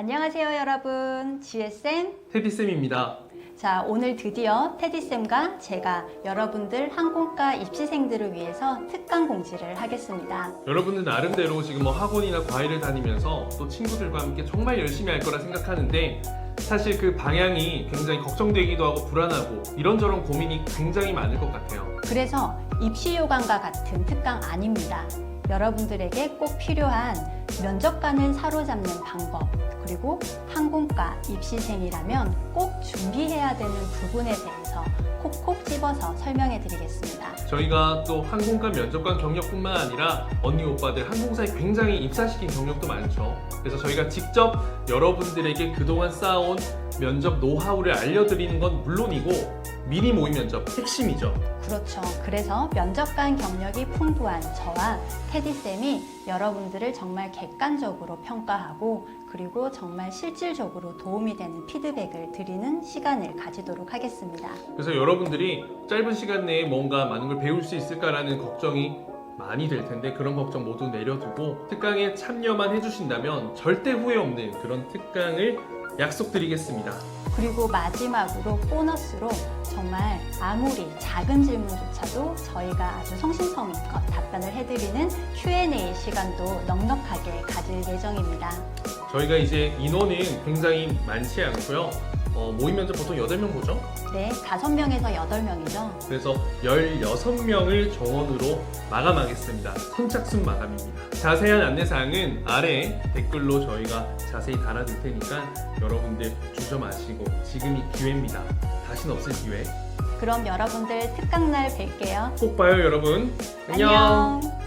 안녕하세요, 여러분. GSM. 테디쌤입니다. 자, 오늘 드디어 테디쌤과 제가 여러분들 항공과 입시생들을 위해서 특강 공지를 하겠습니다. 여러분들 나름대로 지금 뭐 학원이나 과외를 다니면서 또 친구들과 함께 정말 열심히 할 거라 생각하는데 사실 그 방향이 굉장히 걱정되기도 하고 불안하고 이런저런 고민이 굉장히 많을 것 같아요. 그래서 입시 요강과 같은 특강 아닙니다. 여러분들에게 꼭 필요한 면접관을 사로잡는 방법, 그리고 항공과 입시생이라면 꼭 준비해야 되는 부분에 대해서 콕콕 집어서 설명해 드리겠습니다. 저희가 또 항공과 면접관 경력뿐만 아니라 언니 오빠들 항공사에 굉장히 입사시킨 경력도 많죠. 그래서 저희가 직접 여러분들에게 그동안 쌓아온 면접 노하우를 알려드리는 건 물론이고 미니 모의 면접 핵심이죠. 그렇죠. 그래서 면접관 경력이 풍부한 저와 테디쌤이 여러분들을 정말 객관적으로 평가하고 그리고 정말 실질적으로 도움이 되는 피드백을 드리는 시간을 가지도록 하겠습니다. 그래서 여러분들이 짧은 시간 내에 뭔가 많은 걸 배울 수 있을까라는 걱정이 많이 될 텐데 그런 걱정 모두 내려두고 특강에 참여만 해주신다면 절대 후회 없는 그런 특강을 약속드리겠습니다. 그리고 마지막으로 보너스로 정말 아무리 작은 질문조차도 저희가 아주 성심성의껏 답변을 해드리는 Q&A 시간도 넉넉하게 가질 예정입니다. 저희가 이제 인원은 굉장히 많지 않고요. 어, 모의 면접 보통 8명 보죠? 네, 5명에서 8명이죠. 그래서 16명을 정원으로 마감하겠습니다. 선착순 마감입니다. 자세한 안내사항은 아래 댓글로 저희가 자세히 달아둘 테니까 여러분들 주저 마시고 지금이 기회입니다. 다신 없을 기회. 그럼 여러분들 특강날 뵐게요. 꼭 봐요, 여러분. 안녕. 안녕.